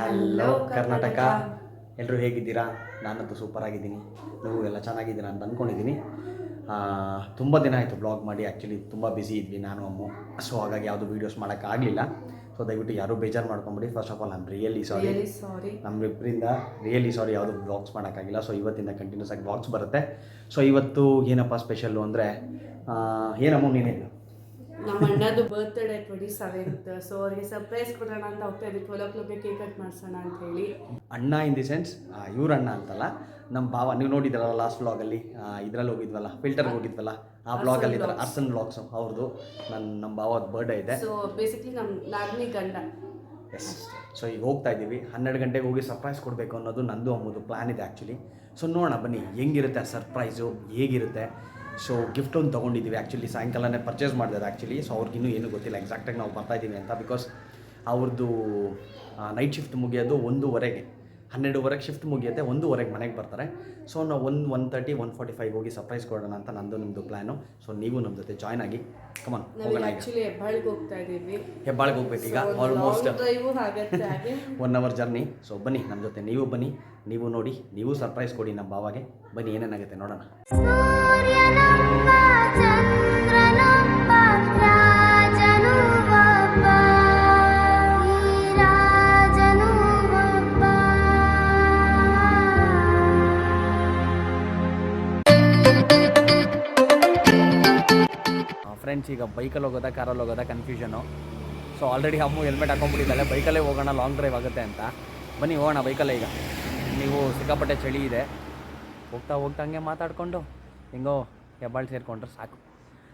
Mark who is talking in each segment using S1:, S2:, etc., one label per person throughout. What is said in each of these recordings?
S1: Hello Karnataka ಎಲ್ಲರೂ ಹೇಗಿದ್ದೀರಾ? ನಾನಂತೂ ಸೂಪರ್ ಆಗಿದ್ದೀನಿ. ನೀವು ಎಲ್ಲ ಚೆನ್ನಾಗಿದ್ದೀರಾ ಅಂತ ಅಂದ್ಕೊಂಡಿದ್ದೀನಿ ತುಂಬ ದಿನ ಆಯಿತು ಬ್ಲಾಗ್ ಮಾಡಿ. ಆ್ಯಕ್ಚುಲಿ ತುಂಬ ಬ್ಯುಸಿ ಇದ್ವಿ ನಾನು ಅಮ್ಮು. ಸೊ ಹಾಗಾಗಿ ಯಾವುದು ವೀಡಿಯೋಸ್ ಮಾಡೋಕ್ಕಾಗಲಿಲ್ಲ ಸೊ ದಯವಿಟ್ಟು ಯಾರೂ ಬೇಜಾರು ಮಾಡ್ಕೊಂಬಿಡಿ. ಫಸ್ಟ್ ಆಫ್ ಆಲ್ ನಮ್ಮ ರಿಯಲಿ ಸಾರಿ ನಮ್ಮಿಬ್ಬರಿಂದ ರಿಯಲಿ ಸಾರಿ ಯಾವುದು ಬ್ಲಾಗ್ಸ್ ಮಾಡೋಕ್ಕಾಗಿಲ್ಲ ಸೊ ಇವತ್ತಿಂದ ಕಂಟಿನ್ಯೂಸ್ ಆಗಿ ಬ್ಲಾಗ್ಸ್ ಬರುತ್ತೆ. ಸೊ ಇವತ್ತು ಏನಪ್ಪ ಸ್ಪೆಷಲ್ಲು ಅಂದರೆ ಏನಮ್ಮ ನೀನೇ ಹೇಳು.
S2: ನಮ್ಮ ಅಣ್ಣದು ಬರ್ತ್ಡೇ ಟ್ವೆಂಟಿ ಸೆವೆಂತ್ ಸೊ ಅವ್ರಿಗೆ ಸರ್ಪ್ರೈಸ್ ಕೊಡೋಣ ಅಂತ ಹೋಗ್ತಾ ಇದ್ವಿ. ಟ್ವೆಲ್ ಓ ಕ್ಲಾಕ್ಗೆ ಕೇಕ್ ಕಟ್ ಮಾಡಿಸೋಣ ಅಂತ ಹೇಳಿ.
S1: ಅಣ್ಣ ಇನ್ ದಿ ಸೆನ್ಸ್ ಇವ್ರ ಅಣ್ಣ ಅಂತಲ್ಲ ನಮ್ಮ ಭಾವ ನೀವು ನೋಡಿದ್ರಲ್ಲ ಲಾಸ್ಟ್ ವ್ಲಾಗಲ್ಲಿ ಇದ್ರಲ್ಲಿ ಹೋಗಿದ್ವಲ್ಲ ಫಿಲ್ಟರ್ ಹೋಗಿದ್ವಲ್ಲ ಆ ಬ್ಲಾಗಲ್ಲಿ ಇದ್ದಾರೆ ಅರ್ಸನ್ ಬ್ಲಾಗ್ಸು ಅವ್ರದ್ದು ನನ್ನ ನಮ್ಮ ಭಾವದ ಬರ್ಡೇ ಇದೆ.
S2: ಸೊ ಬೇಸಿಕ್ಲಿ ನಮ್ಮ ನಾಲ್ಕನೇ ಗಂಡ.
S1: ಎಸ್ ಸೊ ಈಗ ಹೋಗ್ತಾ ಇದ್ದೀವಿ. ಹನ್ನೆರಡು ಗಂಟೆಗೆ ಹೋಗಿ ಸರ್ಪ್ರೈಸ್ ಕೊಡಬೇಕು ಅನ್ನೋದು ನಂದು ಅಮ್ಮದು ಪ್ಲ್ಯಾನ್ ಇದೆ ಆ್ಯಕ್ಚುಲಿ ಸೊ ನೋಡೋಣ ಬನ್ನಿ ಹೆಂಗಿರುತ್ತೆ ಆ ಸರ್ಪ್ರೈಸು ಹೇಗಿರುತ್ತೆ? ಸೊ ಗಿಫ್ಟ್ ಒಂದು ತೊಗೊಂಡಿದ್ದೀವಿ ಆ್ಯಕ್ಚುಲಿ ಸಾಯಂಕಾಲನೇ ಪರ್ಚೇಸ್ ಮಾಡಿದೆ ಆ್ಯಕ್ಚುಲಿ ಸೊ ಅವ್ರಿಗಿನ್ನೂ ಏನೂ ಗೊತ್ತಿಲ್ಲ. ಎಕ್ಸಾಕ್ಟಾಗಿ ನಾವು ಬರ್ತಾ ಇದ್ದೀವಿ ಅಂತ. ಬಿಕಾಸ್ ಅವ್ರದ್ದು ನೈಟ್ ಶಿಫ್ಟ್ ಮುಗಿಯೋದು ಒಂದೂವರೆಗೆ. ಹನ್ನೆರಡುವರೆಗೆ ಶಿಫ್ಟ್ ಮುಗಿಯುತ್ತೆ ಒಂದೂವರೆಗೆ ಮನೆಗೆ ಬರ್ತಾರೆ. ಸೊ ನಾವು one one thirty one forty five ಹೋಗಿ ಸರ್ಪ್ರೈಸ್ ಕೊಡೋಣ ಅಂತ ನಂದು ನಿಮ್ಮದು ಪ್ಲ್ಯಾನು ಸೊ ನೀವು ನಮ್ಮ ಜೊತೆ ಜಾಯ್ನ್ ಆಗಿ ಕಮನ್
S2: ಹೆಬ್ಬಾಳ್ಗೆ
S1: ಹೋಗೋಣ ಈಗ.
S2: ಹೆಬ್ಬಾಳ್ಗೆ ಹೋಗ್ತಾ ಇದೀವಿ
S1: ಹೆಬ್ಬಾಳ್ಗೆ ಹೋಗ್ಬೇಕೀಗ ಆಲ್ಮೋಸ್ಟ್
S2: ಡ್ರೈವು ಆಗತ್ತೆ ಹಾಗೆ.
S1: ಒನ್ ಅವರ್ ಜರ್ನಿ ಸೊ ಬನ್ನಿ ನಮ್ಮ ಜೊತೆ ನೀವು ಬನ್ನಿ ನೀವು ನೋಡಿ ನೀವು ಸರ್ಪ್ರೈಸ್ ಕೊಡಿ ನಮ್ಮ ಭಾವಾಗೆ. ಬನ್ನಿ ಏನೇನಾಗುತ್ತೆ ನೋಡೋಣ. ಫ್ರೆಂಡ್ಸ್ ಈಗ ಬೈಕಲ್ಲಿ ಹೋಗೋದಾ ಕಾರಲ್ಲಿ ಹೋಗೋದಾ confusion so already Ammu helmet ಹಾಕೊಂಡ್ಬಿಟ್ಟಿದ್ದಾಳೆ. ಬೈಕಲ್ಲೇ ಹೋಗೋಣ ಲಾಂಗ್ ಡ್ರೈವ್ ಆಗುತ್ತೆ ಅಂತ. ಬನ್ನಿ ಹೋಗೋಣ ಬೈಕಲ್ಲೇ ಈಗ. ನೀವು ಸಿಕ್ಕಾಪಟ್ಟೆ ಚಳಿ ಇದೆ. ಹೋಗ್ತಾ ಹೋಗ್ತಾ ಹಂಗೆ ಮಾತಾಡಿಕೊಂಡು ಹೆಂಗೋ ಹೆಬ್ಬಾಳು ಸೇರಿಕೊಂಡ್ರೆ ಸಾಕು.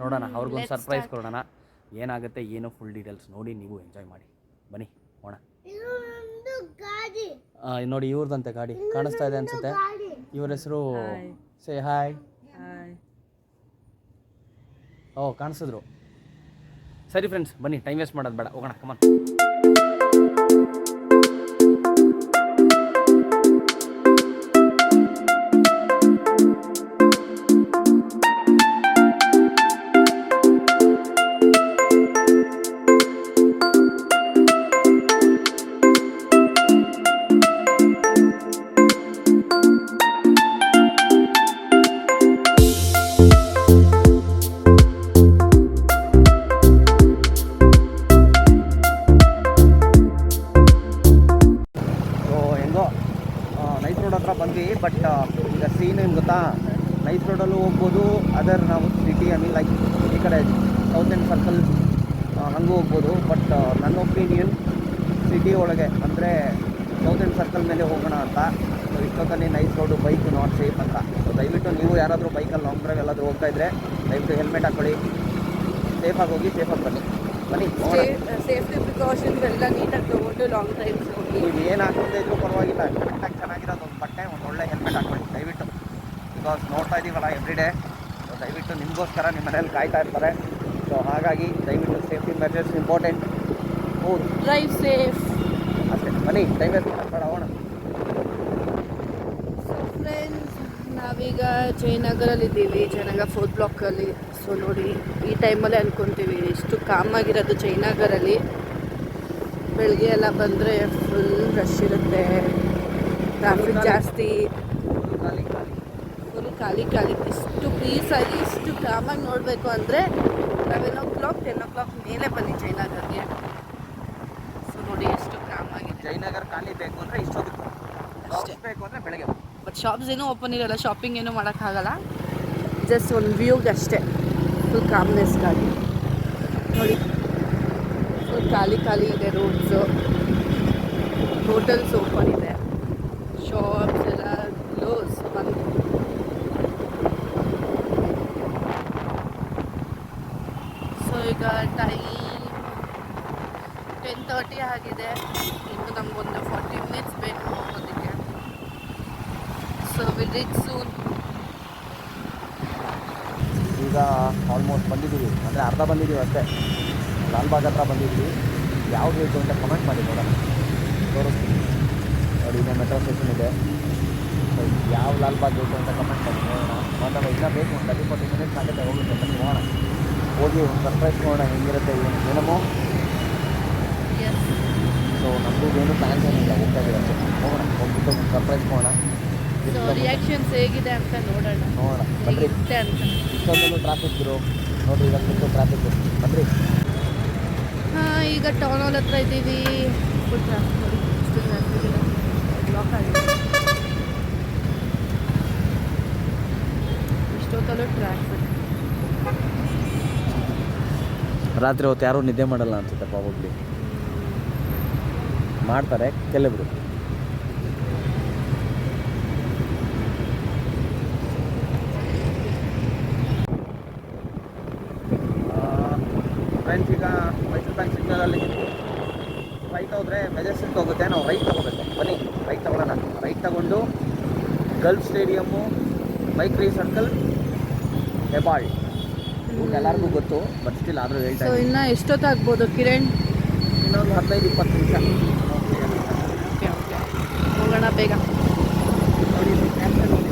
S1: ನೋಡೋಣ ಅವ್ರಿಗೊಂದು ಸರ್ಪ್ರೈಸ್ ಕೊಡೋಣ. ಏನಾಗುತ್ತೆ ಏನು ಫುಲ್ ಡೀಟೇಲ್ಸ್ ನೋಡಿ ನೀವು ಎಂಜಾಯ್ ಮಾಡಿ. ಬನ್ನಿ ಹೋಗೋಣ.
S3: ಇದೊಂದು ಗಾಡಿ.
S1: ಆ, ನೋಡಿ ಇವ್ರದಂತೆ ಗಾಡಿ. ಕಾಣಿಸ್ತಾ ಇದೆ ಅನ್ಸುತ್ತೆ. ಇವ್ರ ಹೆಸರು ಸೇ ಹಾಯ್ ಓ ಕಾಣಿಸಿದ್ರು. ಸರಿ ಫ್ರೆಂಡ್ಸ್ ಬನ್ನಿ ಟೈಮ್ ವೇಸ್ಟ್ ಮಾಡೋದು ಬೇಡ. ಹೋಗೋಣ ಕಮನ್ ಸೌತ್ ಎಂಡ್ ಸರ್ಕಲ್ ಹಂಗೂ ಹೋಗ್ಬೋದು. ಬಟ್ ನನ್ನ ಒಪಿನಿಯನ್ ಸಿಟಿ ಒಳಗೆ ಅಂದರೆ ಸೌತ್ ಎಂಡ್ ಸರ್ಕಲ್ ಮೇಲೆ ಹೋಗೋಣ ಅಂತ. ಸೊ ಇಷ್ಟೊತ್ತಲ್ಲಿ nice road bike not safe ಅಂತ. ಸೊ ದಯವಿಟ್ಟು ನೀವು ಯಾರಾದರೂ ಬೈಕಲ್ಲಿ ಲಾಂಗ್ ಡ್ರೈವ್ ಎಲ್ಲಾದರೂ ಹೋಗ್ತಾ ಇದ್ದರೆ ದಯವಿಟ್ಟು ಹೆಲ್ಮೆಟ್ ಹಾಕೊಳ್ಳಿ. ಸೇಫಾಗಿ ಹೋಗಿ ಸೇಫಾಗಿ ಬನ್ನಿ. ಬನ್ನಿ
S2: ಸೇಫ್ಟಿ ಪ್ರಿಕಾಷನ್ಸ್ ಎಲ್ಲ ನೀಟಾಗಿ ತೊಗೊಂಡು ಲಾಂಗ್ ಡ್ರೈವ್ಸ್ ಹೋಗಿ.
S1: ನೀವು ಏನು ಹಾಕೊಂಡೇ ಇದ್ರೂ ಪರವಾಗಿಲ್ಲ. ಕರೆಕ್ಟಾಗಿ ಚೆನ್ನಾಗಿರೋದು ಒಂದು ಬಟ್ಟೆ ಒಂದು ಒಳ್ಳೆ ಹೆಲ್ಮೆಟ್ ಹಾಕೊಳ್ಳಿ ದಯವಿಟ್ಟು. ಬಿಕಾಸ್ ನೋಡ್ತಾ ಇದ್ದೀವಲ್ಲ ಎವ್ರಿ ಡೇ ಸೊ ದಯವಿಟ್ಟು ನಿಮಗೋಸ್ಕರ ನಿಮ್ಮ ಮನೇಲಿ ಕಾಯ್ತಾ ಇರ್ತಾರೆ. ಸೊ ಹಾಗಾಗಿ ದಯವಿಟ್ಟು ಸೇಫ್ಟಿ ಮೆಜರ್ಸ್ ಇಂಪಾರ್ಟೆಂಟ್. ಹೌದು.
S2: ಡ್ರೈವ್ ಸೇಫ್
S1: ಅಷ್ಟೇ. ಬನ್ನಿ ಟೈಮ್ ಮಾತಾಡೋಣ.
S2: ಸೊ ಫ್ರೆಂಡ್ಸ್ ನಾವೀಗ ಜಯನಗರಲ್ಲಿ ಇದ್ದೀವಿ ಜಯನಗರ ಫೋರ್ತ್ ಬ್ಲಾಕಲ್ಲಿ ಸೊ ನೋಡಿ ಈ ಟೈಮಲ್ಲೇ ಅನ್ಕೊತೀವಿ. ಎಷ್ಟು ಕಾಮ್ ಆಗಿರೋದು ಜಯನಗರಲ್ಲಿ. ಬೆಳಗ್ಗೆ ಎಲ್ಲ ಬಂದರೆ ಫುಲ್ ರಶ್ ಇರುತ್ತೆ. ಟ್ರಾಫಿಕ್ ಜಾಸ್ತಿ.
S1: ಖಾಲಿ ಖಾಲಿ.
S2: ಖಾಲಿ ಇಷ್ಟು ಪೀಸಾಗಿ ಇಷ್ಟು ಕಾಮಾಗಿ ನೋಡಬೇಕು ಅಂದರೆ eleven o'clock ten o'clock ಮೇಲೆ ಬನ್ನಿ ಜಯನಗರ್ಗೆ. ಸೊ ನೋಡಿ ಎಷ್ಟು ಕಾಮಾಗಿದೆ
S1: ಜಯನಗರ ಖಾಲಿ ಬೇಕು ಅಂದರೆ ಇಷ್ಟು
S2: ಅಷ್ಟೇ.
S1: ಬೇಕು ಅಂದರೆ ಬೆಳಗ್ಗೆ
S2: ಬಟ್ ಶಾಪ್ಸ್ ಏನೂ ಓಪನ್ ಇರೋಲ್ಲ ಶಾಪಿಂಗ್ ಏನೂ ಮಾಡೋಕ್ಕಾಗಲ್ಲ. ಜಸ್ಟ್ ಒಂದು ವ್ಯೂಗೆ ಅಷ್ಟೇ. ಫುಲ್ ಕಾಮ್ನೆಸ್ಗಾಗಿ ನೋಡಿ. ಫುಲ್ ಖಾಲಿ ಖಾಲಿ ಇದೆ ರೋಡ್ಸು ಹೋಟೆಲ್ಸ್ ಓಪನ್ ಇದೆ ಶಾಪ್ಸ್ ಎಲ್ಲ ಕ್ಲೋಸ್ ಬಂದು ಸೊ ಈಗ ಟೈಮ್ ಟೆನ್ ತರ್ಟಿ ಆಗಿದೆ. ಇನ್ನು ನಮಗೊಂದು ಫಾರ್ಟಿ ಮಿನಿಟ್ಸ್ ಬೇಕು ಹೋಗೋದಕ್ಕೆ. ಸೊ ವಿಲ್ ಸೂನ್
S1: ಈಗ ಆಲ್ಮೋಸ್ಟ್ ಬಂದಿದ್ದೀವಿ. ಅಂದರೆ ಅರ್ಧ ಬಂದಿದ್ದೀವಿ ಅಷ್ಟೇ. ಲಾಲ್ಬಾಗ್ ಹತ್ರ ಬಂದಿದ್ದೀವಿ. ಯಾವ್ದು ಬೇಕು ಅಂತ ಕಮೆಂಟ್ ಮಾಡಿ ನೋಡೋಣ. ತೋರಿಸ್ತೀನಿ. ನೋಡಿ ಇನ್ನೇ ಮೆಟ್ರೋ ಸ್ಟೇಷನ್ ಇದೆ. ಯಾವ ಲಾಲ್ಬಾಗ್ ಬೇಕು ಅಂತ ಕಮೆಂಟ್ ಮಾಡಿ ನೋಡೋಣ. ಒಂದು ಇನ್ನೂ ಬೇಕು ಒಂದು ತರ್ಟಿ ಫಾರ್ಟಿ ಮಿನಿಟ್ಸ್ ಆಗುತ್ತೆ. ಹೋಗುತ್ತೆ ಬನ್ನಿ ನೋಡೋಣ. ಹೋಗಿ ಒಂದು ಸರ್ಪ್ರೈಸ್ ನೋಡೋಣ ಹೆಂಗಿರುತ್ತೆ ಏನು
S2: ಏನಮ್ಮ
S1: ಸೊ ನಮಗೂ ಏನು ಪ್ಲ್ಯಾನ್ಸ್ ಏನಿಲ್ಲ ಹೋಗ್ತಾ ಇದ್ದೀವಿ ಹೋಗೋಣ ಹೋಗ್ಬಿಟ್ಟು ಸರ್ಪ್ರೈಸ್ ಹೋಗೋಣ
S2: ಸೊ ರಿಯಾಕ್ಷನ್ಸ್ ಹೇಗಿದೆ ಅಂತ ನೋಡೋಣ.
S1: ನೋಡೋಣ. ಬನ್ರಿ. ಟ್ರಾಫಿಕ್ ಇರು ನೋಡಿರಿ ಇವಾಗ ಟ್ರಾಫಿಕ್ ಬನ್ರಿ.
S2: ಹಾಂ ಈಗ ಟೌನ್ ಹಾಲ್ ಹತ್ರ ಇದ್ದೀವಿ. ಫುಲ್ ಟ್ರಾಫಿಕ್ ನೋಡಿ ಬ್ಲಾಕ್ ಆಗಿದೆ. ಇಷ್ಟೊತ್ತಲ್ಲೂ ಟ್ರಾಫಿಕ್
S1: ರಾತ್ರಿ ಹೊತ್ತು ಯಾರೂ ನಿದ್ದೆ ಮಾಡಲ್ಲ ಅನ್ಸುತ್ತೆ ಪ್ರಾಬಬ್ಲಿ ಮಾಡ್ತಾರೆ, ಕೆಲವರು. ಫ್ರೆಂಡ್ಸ್ ಈಗ ಮೈಸೂರು ಬ್ಯಾಂಕ್ ಸಿಗ್ನಲಲ್ಲಿ ರೈಟ್ ಹೋದರೆ ಮೆಜೆಸ್ಟಿಕ್ ಹೋಗುತ್ತೆ. ನಾವು ರೈಟ್ ತಗೋಬೇಕು. ಬನ್ನಿ ರೈಟ್ ತಗೊಳ್ಳೋಣ. ರೈಟ್ ತಗೊಂಡು golf stadium Mekhri circle Hebbal ಎಲ್ಲರಿಗೂ ಗೊತ್ತು ಬಟ್ ಸ್ಟಿಲ್ ಆದರೂ ಹೇಳ್ತಾ
S2: ಸೊ
S1: ಇದ್ದೀನಿ.
S2: ಇನ್ನು ಎಷ್ಟೊತ್ತಾಗ್ಬೋದು ಕಿರಣ್?
S1: ಇನ್ನೊಂದು ಹದಿನೈದು ಇಪ್ಪತ್ತು ನಿಮಿಷ.
S2: ಓಕೆ ಓಕೆ ಹೋಗೋಣ ಬೇಗ
S1: ನೋಡಿ ಕ್ಯಾಪ್ಟನ್ ನೋಡಿ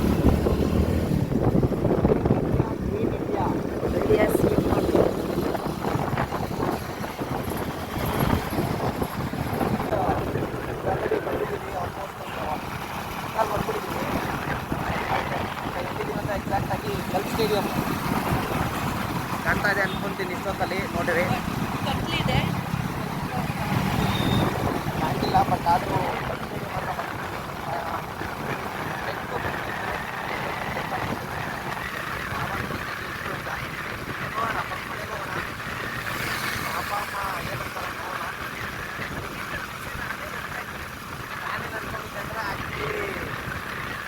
S2: ಎಸ್
S1: ಎಕ್ಸಾಕ್ಟಾಗಿ ಗಲ್ಫ್ ಸ್ಟೇಡಿಯಂ ಕಾಣ್ತಾ ಇದೆ ಅನ್ಕೊಂತೀನಿ ಇಷ್ಟೊತ್ತಲ್ಲಿ ನೋಡಿರಿ
S2: ಕತ್ಲಿದೆ
S1: ಕಾಣ್ತಿಲ್ಲ ಬಟ್ ಆದರೂ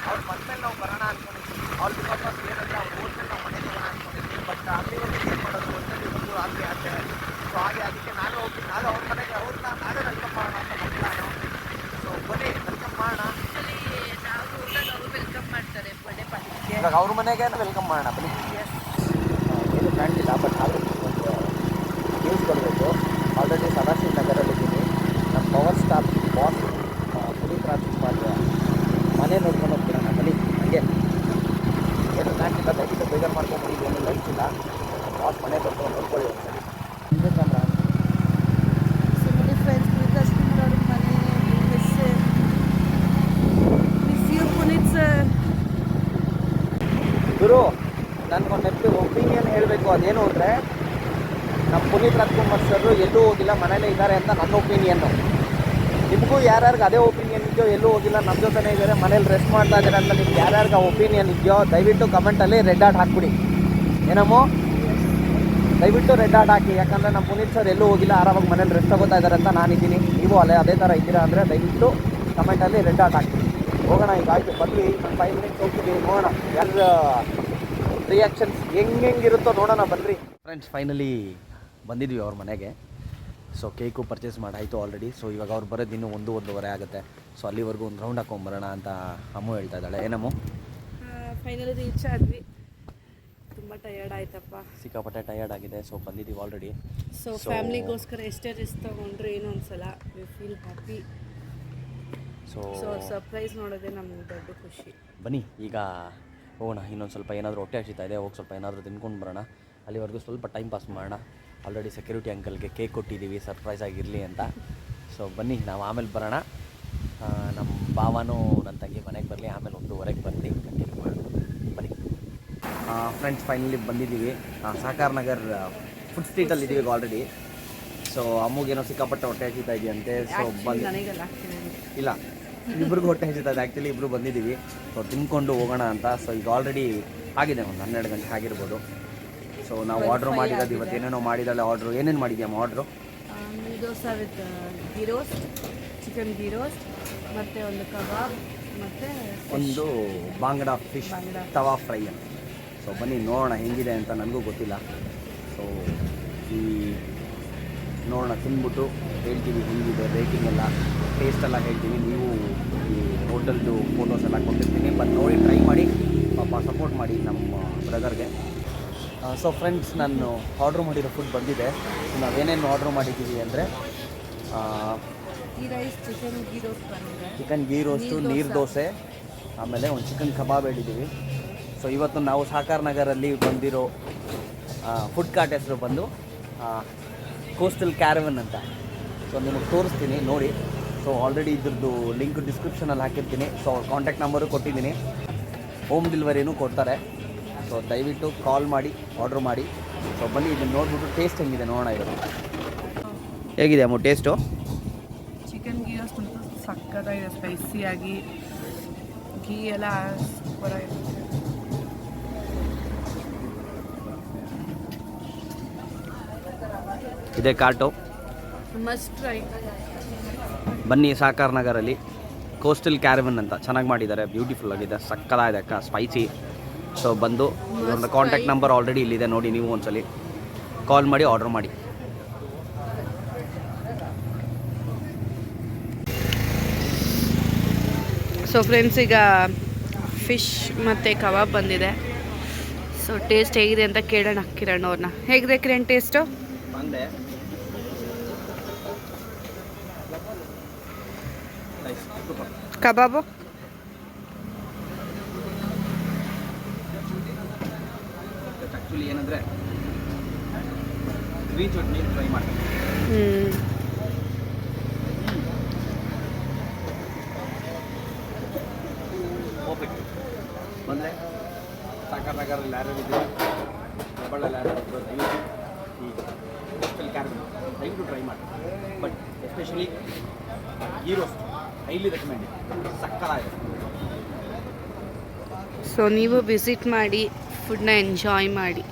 S1: ಅವ್ರು ಬಂದ್ಮೇಲೆ ನಾವು ಬರೋಣ ಅನ್ಕೊಂಡಿದ್ವಿ ಅವ್ರು ಬಿಕಾಸ್ ಆಫ್ ಏನಂದ್ರೆ ಅವ್ರು ಹೋದ್ಮೇಲೆ ನಾವು ಮನೆಗೆ ಬರೋಣ ಅನ್ಕೊಂಡಿದ್ವಿ ಬಟ್ ಅಲ್ಲಿವರೆಗೂ ಏನು ಮಾಡೋದು ಒಂದಲ್ಲಿ ಒಂದು ರಾತ್ರಿ ಆಚೆ ಸೊ ಹಾಗೆ ಅದಕ್ಕೆ ನಾನು ಹೋಗಿ ನಾಳೆ ಅವ್ರ ಮನೆಗೆ ಅವ್ರನ್ನ ನಾಳೆ ವೆಲ್ಕಮ್ ಮಾಡೋಣ ಅಂತ ನಮ್ಮ ಪ್ಲಾನು ಸೊ ಬನ್ನಿ ವೆಲ್ಕಮ್ ಮಾಡೋಣ
S2: ನಾವು ಅವರು ವೆಲ್ಕಮ್ ಮಾಡ್ತಾರೆ ಬರ್ಡೇ ಪಾರ್ಟಿಗೆ
S1: ಇವಾಗ ಅವ್ರ ಮನೆಗೆ ವೆಲ್ಕಮ್ ಮಾಡೋಣ ಬನ್ನಿ ಏನು ಕಾಣ್ತಿಲ್ಲ ಬಟ್ ಆದರೂ ಒಂದು ನ್ಯೂಸ್ ಬರಬೇಕು ಆಲ್ರೆಡಿ ಸದಾಶಿವ ನಗರಲ್ಲಿದ್ದೀನಿ ನಮ್ಮ power star boss Puneeth Rajkumar ಮನೆ ನೋಡ್ಕೊಂಡು ಹೋಗ್ಬಿಡೋಣ ಬನ್ನಿ ಹಂಗೆ ಏನು ಕಾಣ್ತಿಲ್ಲ ದಯವಿಟ್ಟು ಬೇಜಾರು ಮಾಡ್ಕೊಂಡು ಏನು ಲೈಫ್ ಇಲ್ಲ ಬಾಸ್ ಮನೆ ಬರ್ಕೊಂಡು ನೋಡ್ಕೊಳ್ಳಿ ಒಂದ್ಸರಿ ಹಿಂದೆ ಕ್ಯಾಮ್ರಾ
S2: ಸೊ ನೋಡಿ ಫ್ರೆಂಡ್ಸ್ ಪುನೀತ್ ರಾಜ್ಕುಮಾರ್ ಅವ್ರ ಮನೆ miss miss you Puneeth sir
S1: ಗುರು ನನಗೊಂದು ನೆಪ್ಪಿ ಒಪಿನಿಯನ್ ಹೇಳಬೇಕು ಅದೇನು ಅಂದರೆ ನಮ್ಮ ಪುನೀತ್ ರಾಜ್ಕುಮಾರ್ ಸರ್ ಎಲ್ಲೂ ಹೋಗಿಲ್ಲ, ಮನೇಲೇ ಇದ್ದಾರೆ ಅಂತ ನನ್ನ ಒಪಿನಿಯನ್ನು ನಿಮಗೂ ಯಾರ್ಯಾರಿಗೆ ಅದೇ ಒಪಿನಿಯನ್ ಇದೆಯೋ, ಎಲ್ಲೂ ಹೋಗಿಲ್ಲ ನಮ್ಮ ಜೊತೆನೇ ಇದ್ದಾರೆ, ಮನೇಲಿ ರೆಸ್ಟ್ ಮಾಡ್ತಾ ಇದ್ದಾರೆ ಅಂತ ನಿಮ್ಗೆ ಯಾರ್ಯಾರಿಗೆ ಆ ಒಪಿನಿಯನ್ ಇದೆಯೋ, ದಯವಿಟ್ಟು ಕಮೆಂಟಲ್ಲಿ ರೆಡ್ ಆರ್ಟ್ ಹಾಕ್ಬಿಡಿ. ಏನಮ್ಮೋ? ದಯವಿಟ್ಟು ರೆಡ್ ಆರ್ಟ್ ಹಾಕಿ, ಯಾಕಂದರೆ ನಮ್ಮ ಪುನೀತ್ ಸರ್ ಎಲ್ಲೂ ಹೋಗಿಲ್ಲ, ಆರಾಮಾಗಿ ಮನೇಲಿ ರೆಸ್ಟ್ ತಗೋತಾ ಇದ್ದಾರೆ ಅಂತ ನಾನಿದ್ದೀನಿ. ನೀವು ಅಲ್ಲೇ, ಅದೇ ಥರ ಇದ್ದೀರಾ ಅಂದರೆ ದಯವಿಟ್ಟು ಕಮೆಂಟಲ್ಲಿ ರೆಡ್ ಆರ್ಟ್ ಹಾಕಿ. ಹೋಗೋಣ ಈಗ, ಆಯಿತು ಬಂದ್ವಿ ಒಂದು ಫೈವ್ ಮಿನಿಟ್ಸ್ ಹೋಗ್ತೀವಿ, ನೋಡೋಣ ಎಲ್ಲ ರಿಯಾಕ್ಷನ್ಸ್ ಹೆಂಗೆ ಹೆಂಗಿರುತ್ತೋ ನೋಡೋಣ ಬನ್ನಿರಿ ಫ್ರೆಂಡ್ಸ್ ಫೈನಲಿ ಬಂದಿದ್ವಿ ಅವ್ರ ಮನೆಗೆ. ಸೊ ಕೇಕು ಪರ್ಚೇಸ್ ಮಾಡಾಯಿತು ಆಲ್ರೆಡಿ ಸೊ ಇವಾಗ ಅವ್ರು ಬರೋದು ಇನ್ನೂ ಒಂದು ಒಂದೂವರೆ ಆಗುತ್ತೆ. ಸೊ ಅಲ್ಲಿವರೆಗೂ ಒಂದು ರೌಂಡ್ ಹಾಕೊಂಬರೋಣ ಅಂತ ಅಮ್ಮು ಹೇಳ್ತಾ ಇದ್ದಾಳೆ. ಏನಮ್ಮು
S2: ಫೈನಲಿ ರೀಚ್ ಆದ್ವಿ. ತುಂಬ ಟಯರ್ಡ್ ಆಯ್ತಪ್ಪ.
S1: ಸಿಕ್ಕಾಪಟ್ಟೆ ಟಯರ್ಡ್ ಆಗಿದೆ. ಸೊ ಬಂದಿದ್ದೀವಿ ಆಲ್ರೆಡಿ
S2: ಸೊ ಫ್ಯಾಮಿಲಿಗೋಸ್ಕರ ಎಷ್ಟೇ ರಿಸ್ಕ್ ತಗೊಂಡ್ರು ಏನೋ ಒಂದ್ಸಲ we feel happy
S1: so
S2: so surprise ನೋಡೋದೇ ನಮ್ಗೆ ದೊಡ್ಡ ಖುಷಿ.
S1: ಬನ್ನಿ ಈಗ ಹೋಗೋಣ. ಇನ್ನೊಂದು ಸ್ವಲ್ಪ ಏನಾದರೂ ಹೊಟ್ಟೆ ಹಸಿತಾ ಇದೆ. ಹೋಗಿ ಸ್ವಲ್ಪ ಏನಾದರೂ ತಿನ್ಕೊಂಡು ಬರೋಣ. ಅಲ್ಲಿವರೆಗೂ ಸ್ವಲ್ಪ ಟೈಮ್ ಪಾಸ್ ಮಾಡೋಣ. ಆಲ್ರೆಡಿ ಸೆಕ್ಯೂರಿಟಿ ಅಂಕಲ್ಗೆ ಕೇಕ್ ಕೊಟ್ಟಿದ್ದೀವಿ ಸರ್ಪ್ರೈಸ್ ಆಗಿರಲಿ ಅಂತ. ಸೊ ಬನ್ನಿ ನಾವು ಆಮೇಲೆ ಬರೋಣ. ನಮ್ಮ ಭಾವನೂ ನನ್ನ ತಂಗಿ ಮನೆಗೆ ಬರಲಿ ಆಮೇಲೆ ಒಂದೂವರೆಗೆ ಬರಲಿ. ಕಂಟಿನ್ಯೂ ಮಾಡೋಣ ಬನ್ನಿ. ಫ್ರೆಂಡ್ಸ್ ಫೈನಲಿ ಬಂದಿದ್ದೀವಿ. ಸಹಕಾರ ಸಹಕಾರ್ ನಗರ್ ಫುಡ್ ಸ್ಟ್ರೀಟಲ್ಲಿ ಇದ್ದೀವಿ ಆಲ್ರೆಡಿ ಸೊ ಅಮ್ಮಗೇನೋ ಸಿಕ್ಕಾಪಟ್ಟೆ ಹೊಟ್ಟೆ ಹಸಿತಾ ಇದೆಯಂತೆ ಸೊ ಬಂದು ಇಲ್ಲ. ಇಬ್ರಿಗೂ ಹೊಟ್ಟೆ ಹಸಿತಾ ಇದೆ. ಆ್ಯಕ್ಚುಲಿ ಇಬ್ಬರು ಬಂದಿದ್ದೀವಿ. ಸೊ ತಿನ್ಕೊಂಡು ಹೋಗೋಣ ಅಂತ. ಸೊ ಈಗ ಆಲ್ರೆಡಿ ಆಗಿದೆ ಒಂದು ಹನ್ನೆರಡು ಗಂಟೆ ಆಗಿರ್ಬೋದು. ಸೊ ನಾವು ಆರ್ಡ್ರ್ ಮಾಡಿರೋದು ಇವತ್ತು ಏನೇನೋ ಮಾಡಿದಲ್ಲ ಆರ್ಡ್ರು ಏನೇನು ಮಾಡಿದ್ಯಮ್ಮ order
S2: dosa with ghee roast chicken ghee roast ಮತ್ತು ಒಂದು ಕಬಾಬ್ ಮತ್ತು
S1: ಒಂದು ಬಾಂಗಡಾ ಫಿಶ್ ತವಾ ಫ್ರೈ ಅಂತ ಸೊ ಬನ್ನಿ ನೋಡೋಣ ಹೆಂಗಿದೆ ಅಂತ ನನಗೂ ಗೊತ್ತಿಲ್ಲ. ಸೊ ಈ ನೋಡೋಣ ತಿಂದ್ಬಿಟ್ಟು ಹೇಳ್ತೀವಿ ಹೆಂಗಿದೆ ರೇಟಿಂಗ್ ಎಲ್ಲ ಟೇಸ್ಟ್ ಎಲ್ಲ ಹೇಳ್ತೀವಿ ನೀವು ಈ ಹೋಟೆಲ್ದು ಫೋಟೋಸ್ ಎಲ್ಲ ಕೊಟ್ಟಿರ್ತೀನಿ. ಬಟ್ ನೋಡಿ ಟ್ರೈ ಮಾಡಿ ಪಾಪ ಸಪೋರ್ಟ್ ಮಾಡಿ ನಮ್ಮ ಬ್ರದರ್ಗೆ ಸೊ ಫ್ರೆಂಡ್ಸ್ ನಾನು ಆರ್ಡ್ರ್ ಮಾಡಿರೋ ಫುಡ್ ಬಂದಿದೆ. ನಾವೇನೇನು ಆರ್ಡ್ರ್ ಮಾಡಿದ್ದೀವಿ ಅಂದರೆ
S2: ಚಿಕನ್ ಗೀ ರೋಸ್ಟು ನೀರ್
S1: ನೀರು ದೋಸೆ ಆಮೇಲೆ ಒಂದು ಚಿಕನ್ ಕಬಾಬ್ ಹೇಳಿದ್ದೀವಿ. ಸೊ ಇವತ್ತು ನಾವು ಸಾಕಾರ್ ನಗರಲ್ಲಿ ಬಂದಿರೋ ಫುಡ್ ಕಾರ್ಟ್ ಹೆಸರು ಬಂದು ಕೋಸ್ಟಲ್ ಕ್ಯಾರವನ್ ಅಂತ. ಸೊ ನಿಮಗೆ ತೋರಿಸ್ತೀನಿ ನೋಡಿ. ಸೊ ಆಲ್ರೆಡಿ ಇದ್ರದ್ದು ಲಿಂಕ್ ಡಿಸ್ಕ್ರಿಪ್ಷನಲ್ಲಿ ಹಾಕಿರ್ತೀನಿ. ಸೊ ಅವ್ರ ಕಾಂಟ್ಯಾಕ್ಟ್ ನಂಬರು ಕೊಟ್ಟಿದ್ದೀನಿ ಹೋಮ್ ಡೆಲಿವರಿನೂ ಕೊಡ್ತಾರೆ. ಸೊ ದಯವಿಟ್ಟು ಕಾಲ್ ಮಾಡಿ ಆರ್ಡ್ರ್ ಮಾಡಿ. ಸೊ ಬನ್ನಿ ಇದನ್ನು ನೋಡ್ಬಿಟ್ಟು ಟೇಸ್ಟ್ ಹೆಂಗಿದೆ ನೋಡೋಣ ಇವರು ಹೇಗಿದೆ ಅಮ್ಮ ಟೇಸ್ಟು
S2: ಚಿಕನ್ ಗೀ ಅಷ್ಟು ಸಕ್ಕತ್ತಾಗಿದೆ ಸ್ಪೈಸಿಯಾಗಿ ಗೀ ಎಲ್ಲ ಸೂಪರಾಗಿದೆ
S1: ಇದೆ
S2: ಟ್ರೈ
S1: ಬನ್ನಿ ಸಾಕಾರ್ ನಗರಲ್ಲಿ. ಕೋಸ್ಟಲ್ ಕ್ಯಾರವನ್ ಅಂತ ಚೆನ್ನಾಗಿ ಮಾಡಿದ್ದಾರೆ. ಬ್ಯೂಟಿಫುಲ್ ಆಗಿದೆ ಸಕ್ಕದಾಗಿದೆ ಅಕ್ಕ ಸ್ಪೈಸಿ ಸೊ ಬಂದು ಇವ್ರನ್ನ ಕಾಂಟ್ಯಾಕ್ಟ್ ನಂಬರ್ ಆಲ್ರೆಡಿ ಇಲ್ಲಿದೆ ನೋಡಿ ನೀವು ಒಂದ್ಸಲಿ. ಕಾಲ್ ಮಾಡಿ ಆರ್ಡರ್ ಮಾಡಿ.
S2: ಸೊ ಫ್ರೆಂಡ್ಸ್ ಈಗ ಫಿಶ್ ಮತ್ತು ಕಬಾಬ್ ಬಂದಿದೆ. ಸೊ ಟೇಸ್ಟ್ ಹೇಗಿದೆ ಅಂತ ಕೇಳೋಣ ಕಿರಣ್ ಅವ್ರನ್ನ. ಹೇಗಿದೆ ಕಿರಣ್ ಟೇಸ್ಟು
S1: ಬಂದೆ.
S2: ಕಬಾಬು
S1: ಆ್ಯಕ್ಚುಲಿ ಏನಂದರೆ ಗ್ರೀನ್ ಚಟ್ನಿ ಟ್ರೈ
S2: ಮಾಡ್ತೀನಿ
S1: ಪರ್ಫೆಕ್ಟ್ ಬಂದರೆ ಸಾಕಾರ್ ನಗರಲ್ಲಿ ಯಾರು ಇದ್ದೀರಾ? ಹುಬ್ಬಳ್ಳಿಯಲ್ಲಿ ಯಾರು ದಯವಿಟ್ಟು ಈ ಕೋಸ್ಟಲ್ ಕ್ಯಾರವನ್ ದಯವಿಟ್ಟು ಟ್ರೈ ಮಾಡಿ. ಬಟ್ ಎಸ್ಪೆಷಲಿ ಈ ರೋಸ್ಟ್ ಹೈಲಿ ರೆಕಮೆಂಡ್ ಸಕ್ಕತ್ತಾಗಿದೆ.
S2: ಸೊ ನೀವು ವಿಸಿಟ್ ಮಾಡಿ ಫುಡ್ನ ಎಂಜಾಯ್ ಮಾಡಿ.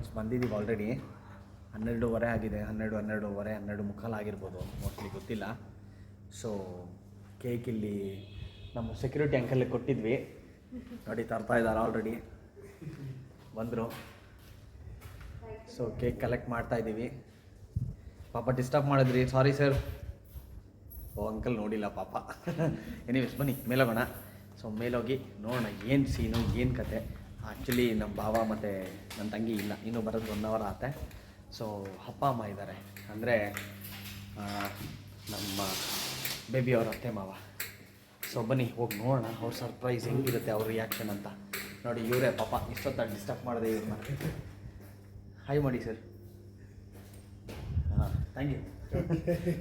S1: ಫ್ರೆಂಡ್ಸ್ ಬಂದಿದ್ದೀವಿ ಆಲ್ರೆಡಿ ಹನ್ನೆರಡೂವರೆ ಆಗಿದೆ. ಹನ್ನೆರಡು, ಹನ್ನೆರಡೂವರೆ, ಹನ್ನೆರಡು ಮುಖಾಲ್ ಆಗಿರ್ಬೋದು. ಮೋಸ್ಟ್ಲಿ ಗೊತ್ತಿಲ್ಲ. ಸೊ ಕೇಕ್ ಇಲ್ಲಿ ನಮ್ಮ ಸೆಕ್ಯೂರಿಟಿ ಅಂಕಲ್ಲಿ ಕೊಟ್ಟಿದ್ವಿ. ನೋಡಿ, ತರ್ತಾ ಇದ್ದಾರೆ ಆಲ್ರೆಡಿ ಬಂದರು. ಸೊ ಕೇಕ್ ಕಲೆಕ್ಟ್ ಮಾಡ್ತಾ ಇದ್ದೀವಿ. ಪಾಪ ಡಿಸ್ಟರ್ಬ್ ಮಾಡಿದ್ರಿ. ಸಾರಿ ಸರ್ ಓ ಅಂಕಲ್ ನೋಡಿಲ್ಲ ಪಾಪ. ಎನಿವೇಸ್ ಬನ್ನಿ, ಮೇಲೋಗೋಣ. ಸೊ ಮೇಲೋಗಿ ನೋಡೋಣ ಏನು ಸೀನು ಏನು ಕತೆ. ಆ್ಯಕ್ಚುಲಿ ನಮ್ಮ ಭಾವ ಮತ್ತು ನನ್ನ ತಂಗಿ ಇಲ್ಲ. ಇನ್ನೂ ಬರೋದು ಒನ್ ಅವರ್ ಆತೆ. ಸೊ ಅಪ್ಪ, ಅಮ್ಮ ಇದ್ದಾರೆ ಅಂದರೆ ನಮ್ಮ ಬೇಬಿ ಅವ್ರ ಅತ್ತೆ ಮಾವ. ಸೊ ಬನ್ನಿ, ಹೋಗಿ ನೋಡೋಣ. ಅವ್ರ ಸರ್ಪ್ರೈಸ್ ಹೆಂಗಿರುತ್ತೆ, ಅವ್ರ ರಿಯಾಕ್ಷನ್ ಅಂತ. ನೋಡಿ, ಇವರೇ ಪಾಪ ಇಷ್ಟೊತ್ತಾಗಿ ಡಿಸ್ಟರ್ಬ್ ಮಾಡಿದೆ ಇವ್ರನ್ನ ಹಾಯ್ ಮಾಡಿ ಸರ್ ಹಾಂ ಥ್ಯಾಂಕ್ ಯು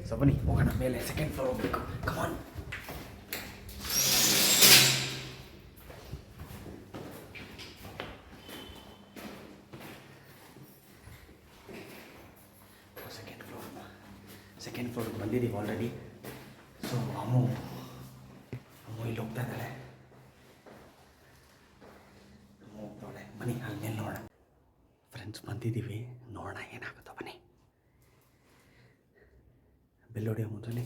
S1: ಸೊ ಬನ್ನಿ, ಹೋಗೋಣ. ಮೇಲೆ ಸೆಕೆಂಡ್ ಫ್ಲೋರ್ ಹೋಗ್ಬೇಕು. Come on second floor second ಫ್ಲೋರ್ಗೆ ಬಂದಿದ್ದೀವಿ ಆಲ್ರೆಡಿ ಸೊ ಅಮ್ಮು ಅಮ್ಮು ಇಲ್ಲಿ ಹೋಗ್ತಾ ಇದ್ದಾಳೆ ಅಮ್ಮು ಹೋಗ್ತಾಳೆ ಬನ್ನಿ ಅಲ್ಲಿ ನೋಡೋಣ ಫ್ರೆಂಡ್ಸ್ ಬಂದಿದ್ದೀವಿ ನೋಡೋಣ ಏನಾಗುತ್ತೋ ಬನ್ನಿ ಬೆಲ್ ಹೊಡಿಯೋ ಮೊದಲೇ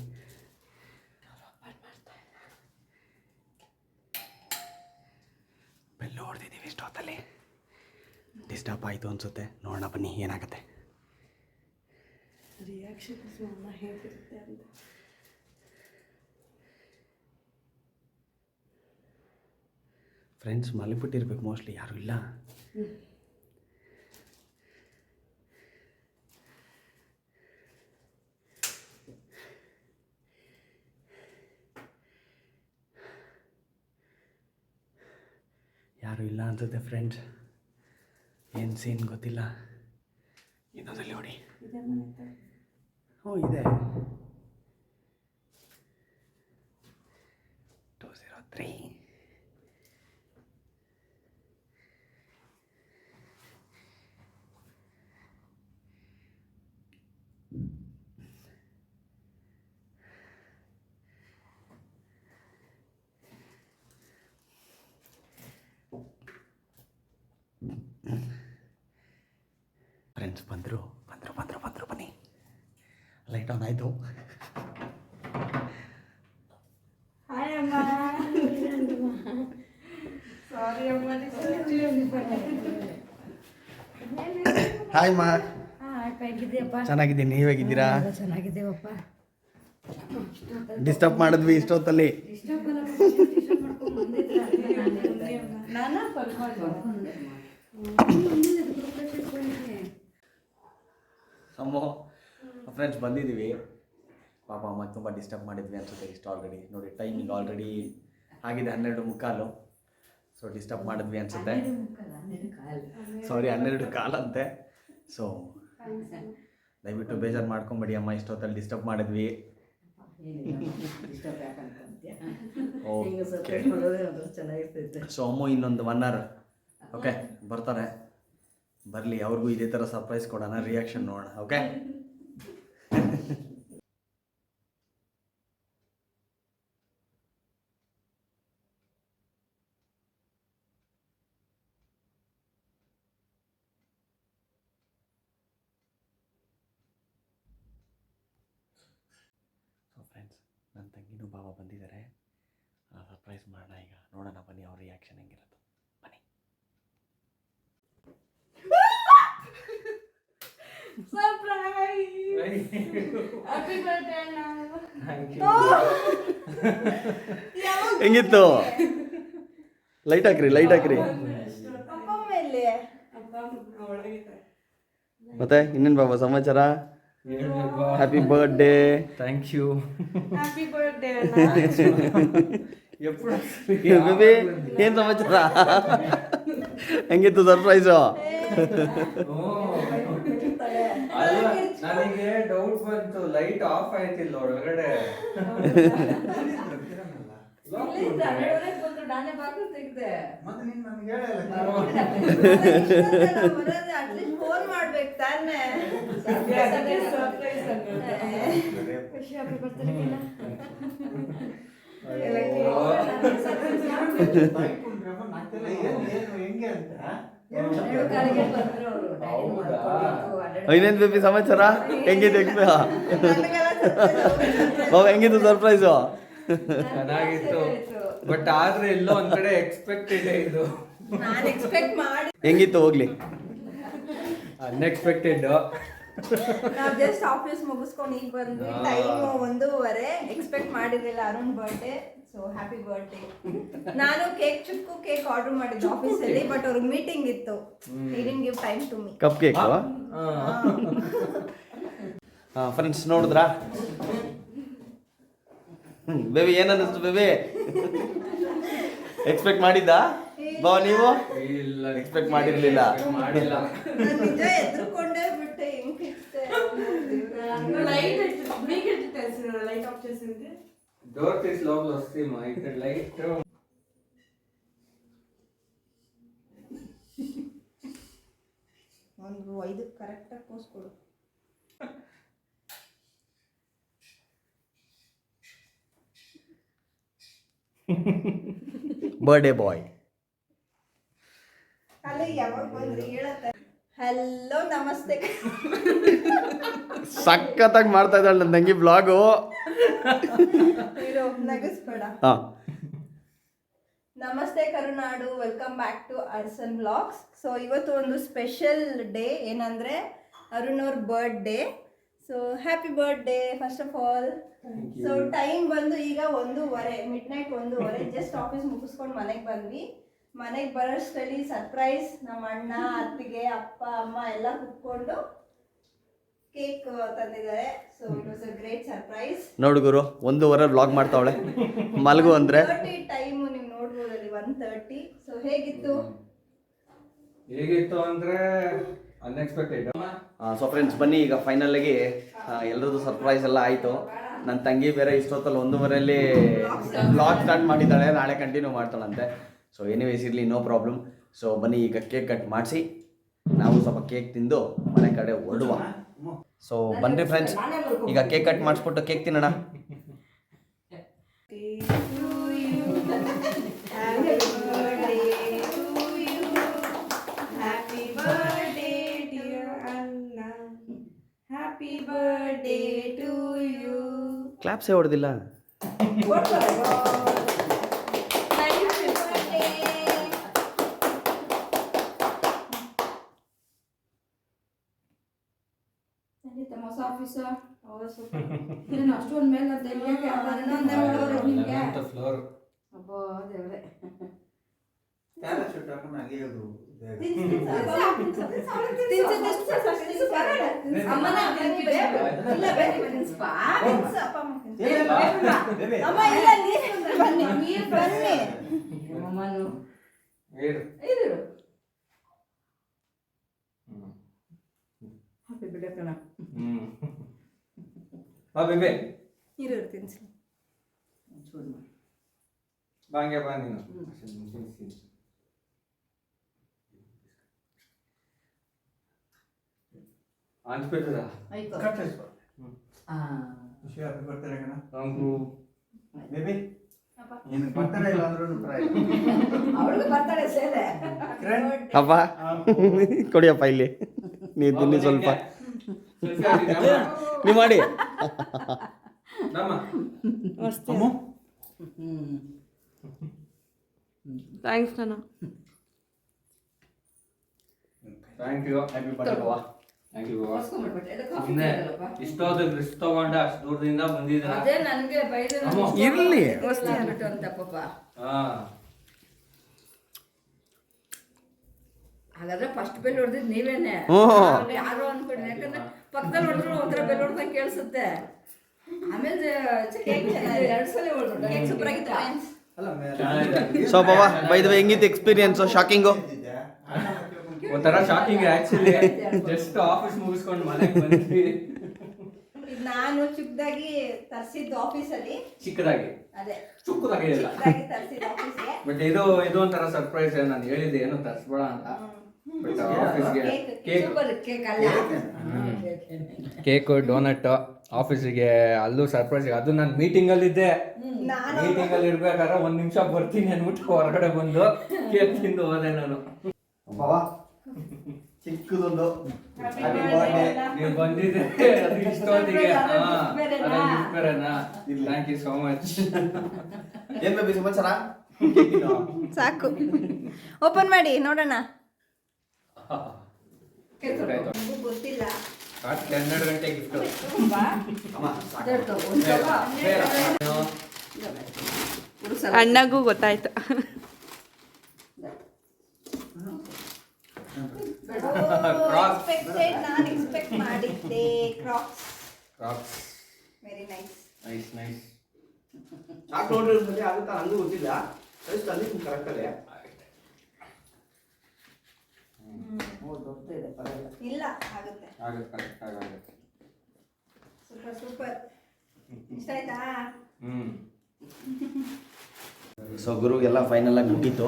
S1: ಬೆಲ್ ಹೊಡೆದಿದ್ದೀವಿ ಇಷ್ಟೊತ್ತಲ್ಲಿ ಡಿಸ್ಟರ್ಬ್ ಆಯಿತು ಅನಿಸುತ್ತೆ. ನೋಡೋಣ ಬನ್ನಿ ಏನಾಗುತ್ತೆ.
S2: ಹೇಗಿರುತ್ತೆ ಅಂತ.
S1: ಫ್ರೆಂಡ್ಸ್ ಮಲಗಿಬಿಟ್ಟಿರ್ಬೇಕು ಮೋಸ್ಟ್ಲಿ ಯಾರು ಇಲ್ಲ. ಯಾರು ಇಲ್ಲ ಅನ್ಸುತ್ತೆ ಫ್ರೆಂಡ್ಸ್ ಏನು ಸೀನ್ ಗೊತ್ತಿಲ್ಲ. ಇನ್ನೊಂದಲ್ಲಿ ನೋಡಿ. ಓ ಇದೆ. ಟೂ ಝೀರೋ ತ್ರೀ ಫ್ರೆಂಡ್ಸ್ ಬಂದರು ಬಂದರು ಬಂದರು ಬಂದರು ಬನ್ನಿ. ಲೈಟ್ ಆನ್ ಆಯಿತು. ಹಾಯ್ ಮಾ ಚೆನ್ನಾಗಿದ್ದೀನಿ. ನೀವು ಹೇಗಿದ್ದೀರಾ?
S4: ಚೆನ್ನಾಗಿದ್ದೇವಪ್ಪ.
S1: ಡಿಸ್ಟರ್ಬ್ ಮಾಡಿದ್ವಿ ಇಷ್ಟೊತ್ತಲ್ಲಿ. ಫ್ರೆಂಡ್ಸ್ ಬಂದಿದ್ದೀವಿ ಪಾಪ ಅಮ್ಮ ತುಂಬ ಡಿಸ್ಟರ್ಬ್ ಮಾಡಿದ್ವಿ ಅನ್ಸುತ್ತೆ ಇಷ್ಟು ಆಲ್ರೆಡಿ ನೋಡಿ ಟೈಮಿಂಗ್ ಆಲ್ರೆಡಿ ಆಗಿದೆ ಹನ್ನೆರಡು ಮುಕ್ಕಾಲು. ಸೊ ಡಿಸ್ಟರ್ಬ್ ಮಾಡಿದ್ವಿ ಅನ್ಸುತ್ತೆ. ಸಾರಿ ಹನ್ನೆರಡು ಕಾಲಂತೆ. ಸೊ ದಯವಿಟ್ಟು ಬೇಜಾರು ಮಾಡ್ಕೊಂಬೇಡಿ ಅಮ್ಮ ಇಷ್ಟೊತ್ತಲ್ಲಿ ಡಿಸ್ಟರ್ಬ್ ಮಾಡಿದ್ವಿ. ಓಕೆ ಸೊ ಅಮ್ಮ ಇನ್ನೊಂದು ಒನ್ ಅವರ್ ಓಕೆ ಬರ್ತಾರೆ. ಬರಲಿ ಅವ್ರಿಗೂ ಇದೇ ಥರ ಸರ್ಪ್ರೈಸ್ ಕೊಡೋಣ ರಿಯಾಕ್ಷನ್ ನೋಡೋಣ ಓಕೆ ಸೊ ಫ್ರೆಂಡ್ಸ್ ತಂಗಿನೂ ಬಾಬಾ ಬಂದಿದ್ದಾರೆ. ಸರ್ಪ್ರೈಸ್ ಮಾಡೋಣ ಈಗ. ನೋಡೋಣ ಬನ್ನಿ ಅವ್ರ ರಿಯಾಕ್ಷನ್ ಹೆಂಗಿರುತ್ತೆ. ಬನ್ನಿ. ಹೆಂಗಿತ್ತು? ಲೈಟ್ ಹಾಕ್ರಿ ಲೈಟ್ ಹಾಕ್ರಿ. ಮತ್ತೆ ಇನ್ನೇನು ಬಾಬಾ ಸಮಾಚಾರ? Happy birthday
S4: thank you
S5: happy
S1: birthday ಎಪ್ಪುಡು ಸಮಾಚಾರ? ಹೆಂಗಿತ್ತು ಸರ್ಪ್ರೈಸು
S4: ನನಗೆ ಡೌಟ್ ಬಂತು. ಲೈಟ್ ಆಫ್ ಆಯ್ತಿಲ್ಲ ಒಳಗಡೆ.
S5: ಫೋನ್ ಮಾಡ್ಬೇಕು ತಾನೇ.
S1: ಇನ್ನೇನ್ ಬೇಬಿ ಸಮಾಚಾರ? ಬಾಬಾ ಹೆಂಗಿತ್ತು ಸರ್ಪ್ರೈಸು
S4: ಚೆನ್ನಾಗಿತ್ತು. ಬಟ್ ಆದ್ರೆ ಎಲ್ಲೋ ಒಂದ್ ಕಡೆ ಎಕ್ಸ್ಪೆಕ್ಟೆಡ್ ಇದು
S5: ನಾನು ಎಕ್ಸ್ಪೆಕ್ಟ್ ಮಾಡಿ.
S1: ಹೆಂಗಿತ್ತು ಹೋಗ್ಲಿ?
S4: ಅನ್ಎಕ್ಸ್ಪೆಕ್ಟೆಡ್
S5: ನಾವು ಜಸ್ಟ್ ಆಫೀಸ್ ಮುಗಿಸ್ಕೊಂಡು ಈಗ ಬಂದ್ವಿ. ಟೈಮ್ ಒಂದೂವರೆ. ಎಕ್ಸ್ಪೆಕ್ಟ್ ಮಾಡಿರಲಿಲ್ಲ Arun birthday so happy birthday ನಾನು ಕೇಕ್ ಚುಕ್ಕು ಕೇಕ್ ಆರ್ಡರ್ ಮಾಡಿದ್ದೆ ಆಫೀಸಲ್ಲಿ ಬಟ್ ಅವ್ರಿಗೆ ಮೀಟಿಂಗ್ ಇತ್ತು. Didn't give time to me
S1: cupcake ಹಾಂ. ಫ್ರೆಂಡ್ಸ್ ನೋಡಿದ್ರಾ? ಬೇಬಿ ಏನನ್ನಿಸ್ತು ಬೇಬಿ? ಎಕ್ಸ್ಪೆಕ್ಟ್ ಮಾಡಿದ್ದ? ಬಾ ನೀವು?
S4: ಇಲ್ಲ.
S1: ಎಕ್ಸ್ಪೆಕ್ಟ್ ಮಾಡಿರ್ಲಿಲ್ಲ.
S4: ಮಾಡಿಲ್ಲ.
S5: ನಿಜ ಎದ್ರುಕೊಂಡೇ
S4: డోర్ తీసి లోపల వస్తే మా ఇక్కడ లైట్
S5: నువ్వు ఐదు
S1: కరెక్ట్గా పోసుకోడు.
S5: బర్త్డే బాయ్ అలా ఎవరు ಹಲೋ ನಮಸ್ತೆ.
S1: ಸಖತ್ತಾಗಿ ಮಾಡ್ತಾ ಇದ್ದಾಳೆ ನನ್ನ ತಂಗಿ ಬ್ಲಾಗು.
S5: ಇರೋ ನಗಿಸ್ಬೇಡ.
S1: ಹಾಂ.
S5: ನಮಸ್ತೆ ಕರುನಾಡು welcome back to Arsan vlogs so ಇವತ್ತು ಒಂದು ಸ್ಪೆಷಲ್ ಡೇ ಏನಂದ್ರೆ ಅರುಣ್ ಅವ್ರ birthday so happy birthday first of all so time ಬಂದು ಈಗ ಒಂದೂವರೆ ಮಿಡ್ ನೈಟ್ ಒಂದೂವರೆ ಜಸ್ಟ್ ಆಫೀಸ್ ಮುಗಿಸ್ಕೊಂಡು ಮನೆಗೆ ಬಂದ್ವಿ. ಮನೆಗೆ ಬರೋಷ್ಟರಲ್ಲಿ ಸರ್ಪ್ರೈಸ್ ನಮ್ಮ ಅಣ್ಣ ಅತ್ತಿಗೆ ಅಪ್ಪ ಅಮ್ಮ ಎಲ್ಲ ಕುತ್ಕೊಂಡು ಕೇಕ್ ತಂದಿದ್ದಾರೆ. So it was a great surprise
S1: ನೋಡು ಗುರು ಒಂದೂವರೆ ಬ್ಲಾಗ್ ಮಾಡ್ತಾವಳೆ. ಮಲಗು ಅಂದ್ರೆ?
S5: ಟೈಮ್ ನೀವು ನೋಡ್ಬೋದು ಅಲ್ಲಿ ಒನ್ ತರ್ಟಿ ಸೊ ಹೇಗಿತ್ತು?
S4: ಹೇಗಿತ್ತು ಅಂದ್ರೆ ಅನ್ಎಕ್ಸ್ಪೆಕ್ಟೆಡ್
S1: ಸೊ ಫ್ರೆಂಡ್ಸ್ ಬನ್ನಿ ಈಗ ಫೈನಲ್ಲಾಗಿ ಎಲ್ಲರದ್ದು ಸರ್ಪ್ರೈಸ್ ಎಲ್ಲ ಆಯಿತು. ನನ್ನ ತಂಗಿ ಬೇರೆ ಇಷ್ಟೊತ್ತಲ್ಲಿ ಒಂದೂವರೆಯಲ್ಲಿ ಬ್ಲಾಗ್ ಸ್ಟಾರ್ಟ್ ಮಾಡಿದ್ದಾಳೆ ನಾಳೆ ಕಂಟಿನ್ಯೂ ಮಾಡ್ತಾಳಂತೆ. ಸೊ ಎನಿವೇಸ್ ಇರಲಿ ನೋ ಪ್ರಾಬ್ಲಮ್ ಸೊ ಬನ್ನಿ ಈಗ ಕೇಕ್ ಕಟ್ ಮಾಡಿಸಿ. ನಾವು ಸ್ವಲ್ಪ ಕೇಕ್ ತಿಂದು ಮನೆ ಕಡೆ ಹೊರಡುವ ಸೊ ಬನ್ನಿ ಫ್ರೆಂಡ್ಸ್ ಈಗ ಕೇಕ್ ಕಟ್ ಮಾಡಿಸ್ಬಿಟ್ಟು ಕೇಕ್ ತಿನ್ನೋಣ. ಕ್ಲಾಪ್ಸೇ
S5: birthday,
S6: ಆಫೀಸ ಏನು ಅಷ್ಟೊಂದು ಮೇಲೆ ಅಂತ ಯಾಕೆ ಹನ್ನೊಂದೇ ಮಾಡೋರು ನಿಮಗೆ?
S4: ಫ್ಲೋರ್
S6: ಅಬ್ಬೋ ದೇವ್ರೆ.
S7: ಪ್ಯಾರಾಶೂಟ್ ಹಾಕೊಂಡು ಹಂಗೆ
S6: ನೀರು ಬನ್ನಿ ಅಮ್ಮನು. ಇರು. ಬಿಡಕಣ
S4: ಬಾ ಬೇಬೆ
S6: ಇರು ತಿನ್ಸಿ ಚೂರು ಮಾಡಿ
S4: ಬಾ ಹಂಗೆ ಬಾ ನೀನು ಅನ್ಸ್ಬಿಟ್ಟದ
S6: ಆಯ್ತು ಆ.
S4: ನಂಗೂ
S1: ಬೇಬಿ
S6: ಅಪ್ಪ.
S1: ನೀನು ಬರ್ತಾನೆ ಇಲ್ಲ ಅಂದ್ರೂ
S6: ಅವಳಿಗೆ ಬರ್ತಾಳೆ ಸೇದೆ
S1: ಅಪ್ಪ ಕೊಡಿಯಪ್ಪ ಇಲ್ಲಿ ನೀವು ತಿನ್ನಿ ಸ್ವಲ್ಪ ನೀವು ಮಾಡಿ
S4: ನಮ್ಮ
S6: ಹ್ಮ್
S2: ಥ್ಯಾಂಕ್ಸ್ ನಾನು
S4: ಥ್ಯಾಂಕ್ ಯು ಹ್ಯಾಪಿ ಬರ್ಡೇ ಬಾವಾ ಥ್ಯಾಂಕ್ ಯು ಬಾವಾ ಸುಮ್ಮನೆ ಇಷ್ಟೊತ್ತು ರಿಸ್ಕ್ ತಗೊಂಡ ಅಷ್ಟು ದೂರದಿಂದ ಬಂದಿದ್ದೀರಾ?
S6: ಅದೇ ನನಗೆ ಬೈದು.
S1: ಇರ್ಲಿ.
S6: ಆಗ್ಬಿಟ್ಟು ಅಂತ ಪಾಪ
S4: ಹಾ.
S6: ಹಾಗಾದ್ರೆ ಫಸ್ಟ್ ಬೆಲ್ ಹೊಡೆದಿದ್ ನೀವೇನೆ. ಯಾರು ಅನ್ಕೊಂಡ್ರೆ ಯಾಕಂದ್ರೆ ಪಕ್ಕದಲ್ಲಿ ಹೊಡೆದ್ರು ಒಂಥರ ಬೆಲ್ ಹೊಡೆದಂಗೆ ಕೇಳಿಸುತ್ತೆ. ಆಮೇಲೆ ಎರಡು ಸಲ ಹೊಡೆದ್ರು. ಕೇಕ್ ಸೂಪರ್ ಆಗಿತ್ತು.
S1: ಸೊ ಬಾಬಾ ವೇ ಹೆಂಗಿತ್ತು ಎಕ್ಸ್ಪೀರಿಯನ್ಸ್ ಶಾಕಿಂಗು
S4: ಒಂಥರ ಶಾಕಿಂಗ್ ಆಕ್ಚುಲಿ ಜಸ್ಟ್ ಆಫೀಸ್ ಮುಗಿಸ್ಕೊಂಡು ಮನೆಗೆ ಬಂದ್ವಿ.
S5: ನಾನು ಚಿಕ್ಕದಾಗಿ ತರಿಸಿದ್ದು ಆಫೀಸಲ್ಲಿ
S4: ಚಿಕ್ಕದಾಗಿ.
S5: ಅದೇ.
S4: ಚಿಕ್ಕದಾಗಿ ಇಲ್ಲ.
S5: ತರಿಸಿದ್ದು ಆಫೀಸ್ಗೆ
S4: ಬಟ್ ಇದು ಇದು ಒಂಥರ ಸರ್ಪ್ರೈಸ್ ನಾನು ಹೇಳಿದ್ದೆ ಏನು ತರಿಸ್ಬೇಡ ಅಂತ. ಕೇಕ್
S6: ಸೂಪರ್ ಕೇಕ್ ಅಲ್ಲ.
S4: ಕೇಕು ಡೋನಟ್ ಆಫೀಸಿಗೆ ಅಲ್ಲೂ ಸರ್ಪ್ರೈಸ್ ಅದು ನಾನು ಇದ್ದೆ
S5: ಮೀಟಿಂಗ್
S4: ಅಲ್ಲಿ ಇರ್ಬೇಕಾದ್ರೆ ಒಂದ್ ನಿಮಿಷ ಬರ್ತೀನಿ ಅನ್ಬಿಟ್ಟು ಹೊರಗಡೆ ಬಂದು ಕೇಕ್ ತಿಂದು ಹೋದೆ ನಾನು.
S1: ಬಾಬಾ ಚಿಕ್ಕದೊಂದು.
S4: ನೀವು ಬಂದಿದ್ದೆ. ಇಷ್ಟೊತ್ತಿಗೆ. ಥ್ಯಾಂಕ್ ಯು ಸೋ ಮಚ್
S1: ಏನ್ ಬೇಬಿ ಸಮಾಚಾರ?
S5: ಸಾಕು. ಓಪನ್ ಮಾಡಿ ನೋಡೋಣ. ಗೊತ್ತಿಲ್ಲ.
S4: ಹನ್ನೆರಡು ಗಂಟೆ. ಗಿಫ್ಟ್
S2: ಅಣ್ಣಗೂ ಗೊತ್ತಾಯ್ತು.
S4: Crocs.
S5: ಎಕ್ಸ್ಪೆಕ್ಟೆಡ್ ನಾನು ಎಕ್ಸ್ಪೆಕ್ಟ್ ಮಾಡಿದ್ದೆ. Crocs very nice
S4: nice nice
S1: chalk ನೋಡಿದ್ರೆ ಆಗುತ್ತಾ ಗೊತ್ತಿಲ್ಲ. ಸೈಜ್ ಅಲ್ಲಿ ಕರೆಕ್ಟ್ ಅಲ್ಲೇ
S5: ಇಲ್ಲ ಆಗುತ್ತೆ.
S4: ಆಗುತ್ತೆ ಕರೆಕ್ಟ್ ಆಗುತ್ತೆ.
S5: Super super. ಇಷ್ಟ ಆಯ್ತಾ?
S4: ಹ್ಮ್.
S1: ಸೊ ಗುರುಗೆಲ್ಲ ಫೈನಲ್ ಆಗಿ ಮುಗೀತು.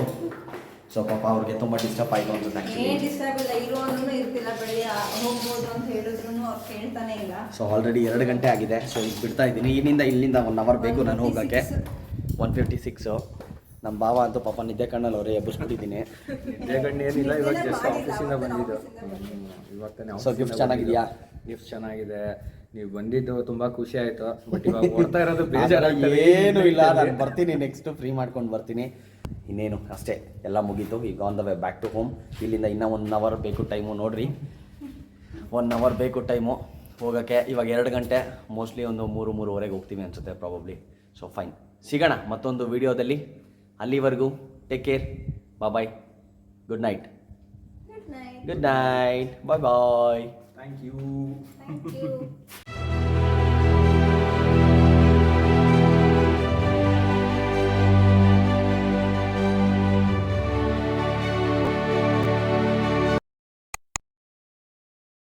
S1: ಸೊ ಪಾಪ ಅವ್ರಿಗೆ ತುಂಬ ಡಿಸ್ಟರ್ಬ್ ಆಯಿತು ಅಂತ
S5: ಏನ್ ಡಿಸ್ಟರ್ಬ್ ಇಲ್ಲ ಇರೋನು ಇರ್ತಿಲ್ಲ ಬೆಳಿಗ್ಗೆ ಹೋಗ್ಬೋದು ಅಂತ ಹೇಳಿದ್ರು ಅವ್ರು ಕೇಳ್ತಾನೆ ಇಲ್ಲ.
S1: ಸೊ ಆಲ್ರೆಡಿ ಎರಡು ಗಂಟೆ ಆಗಿದೆ. ಸೊ ಈಗ ಬಿಡ್ತಾ ಇದ್ದೀನಿ. ಇಲ್ಲಿಂದ ಇಲ್ಲಿಂದ ಒನ್ ಅವರ್ ಬೇಕು ನಾನು ಹೋಗೋಕ್ಕೆ. ಒನ್ ಫಿಫ್ಟಿ ಸಿಕ್ಸು ನಮ್ಮ ಭಾವ ಅಂತೂ ಪಾಪ ನಿದ್ದೆ ಕಣ್ಣಲ್ಲಿ ಅವರೇ ಎಬ್ಬಿಸ್ಬಿಟ್ಟಿದ್ದೀನಿ.
S4: ಜಗಣ್ಣು ಏನಿಲ್ಲ ಇವಾಗ ಜಸ್ಟ್ ಆಫೀಸಿಂದ ಬಂದಿದ್ದು.
S5: ಇವತ್ತೇ
S4: ಇವಾಗ ತಾನೇ
S1: ಸೊ ಗಿಫ್ಟ್ ಚೆನ್ನಾಗಿದ್ಯಾ?
S4: ಗಿಫ್ಟ್ ಚೆನ್ನಾಗಿದೆ. ನೀವು ಬಂದಿದ್ದು ತುಂಬಾ ಖುಷಿ ಆಯ್ತು. ಬಟ್ ಇವಾಗ ಬರ್ತಾ ಇರೋದು
S1: ಬೇಜಾರಾಗಿ
S4: ಏನು
S1: ಏನೂ ಇಲ್ಲ ನಾನು ಬರ್ತೀನಿ ನೆಕ್ಸ್ಟ್ ಫ್ರೀ ಮಾಡ್ಕೊಂಡು ಬರ್ತೀನಿ. ಇನ್ನೇನು ಅಷ್ಟೇ ಎಲ್ಲ ಮುಗೀತು. ಈಗ on the way back to home ಇಲ್ಲಿಂದ ಇನ್ನೂ ಒನ್ ಅವರ್ ಬೇಕು ಟೈಮು ನೋಡ್ರಿ. ಒನ್ ಅವರ್ ಬೇಕು ಟೈಮು ಹೋಗೋಕ್ಕೆ ಇವಾಗ ಎರಡು ಗಂಟೆ ಮೋಸ್ಟ್ಲಿ ಒಂದು ಮೂರು ಮೂರುವರೆಗೆ ಹೋಗ್ತೀವಿ ಅನಿಸುತ್ತೆ ಪ್ರಾಬಬ್ಲಿ ಸೊ ಫೈನ್ ಸಿಗೋಣ ಮತ್ತೊಂದು ವಿಡಿಯೋದಲ್ಲಿ ಅಲ್ಲಿವರೆಗೂ take care bye good night
S5: good night
S1: good night bye bye
S4: thank you
S5: thank you